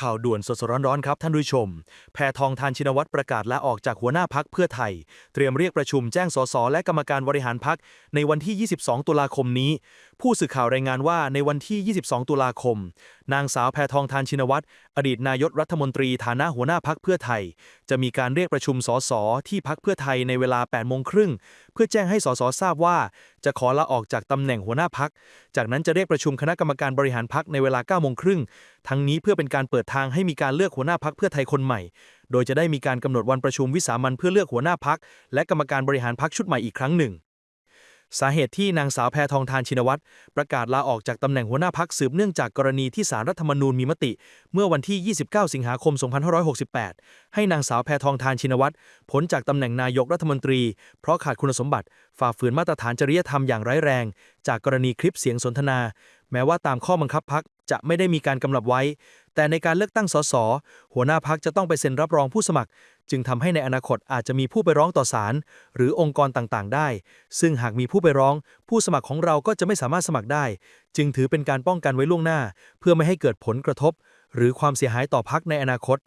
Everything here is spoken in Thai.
ข่าวด่วนสดๆร้อนๆครับท่านผู้ชม แพทองทานชินวัตรประกาศลาออกจากหัวหน้าพักเพื่อไทย เตรียมเรียกประชุมแจ้งสสและกรรมการบริหารพักในวันที่ 22 ตุลาคมนี้ ผู้สื่อข่าวรายงานว่าในวันที่ 22 ตุลาคม นางสาวแพทองทานชินวัตรอดีตนายกรัฐมนตรีฐานะหัวหน้าพักเพื่อไทย จะมีการเรียกประชุมสสที่พักเพื่อไทยในเวลา8โมงครึ่งเพื่อแจ้งให้สสทราบว่า จะขอลาออกจากตำแหน่งหัวหน้าพัก จากนั้นจะเรียกประชุมคณะกรรมการบริหารพักในเวลา9โมงครึ่งทั้งนี้เพื่อเป็นการเปิดทางให้มีการเลือกหัวหน้าพักเพื่อไทยคนใหม่ โดยจะได้มีการกำหนดวันประชุมวิสามันเพื่อเลือกหัวหน้าพักและกรรมการบริหารพักชุดใหม่อีกครั้งหนึ่ง สาเหตุที่นางสาวแพทองทานชินวัตรประกาศลาออกจากตำแหน่งหัวหน้าพักสืบเนื่องจากกรณีที่สารรัฐธรรมนูญมีมติ เมื่อวันที่ 29 สิงหาคม 2568 ให้นางสาวแพทองทานชินวัตรพ้นจากตำแหน่งนายกรัฐมนตรี เพราะขาดคุณสมบัติ ฝ่าฝืนมาตรฐานจริยธรรมอย่างร้ายแรง จากกรณีคลิปเสียงสนทนา ม้ว่าตามข้อบังคับพักจะไม่ได้มีการกำหนดไว้ แต่ในการเลือกตั้งสส หัวหน้าพักจะต้องไปเซ็นรับรองผู้สมัคร จึงทำให้ในอนาคตอาจจะมีผู้ไปร้องต่อศาลหรือองค์กรต่างๆ ได้ ซึ่งหากมีผู้ไปร้อง ผู้สมัครของเราก็จะไม่สามารถสมัครได้ จึงถือเป็นการป้องกันไว้ล่วงหน้า เพื่อไม่ให้เกิดผลกระทบ หรือความเสียหายต่อพักในอนาคต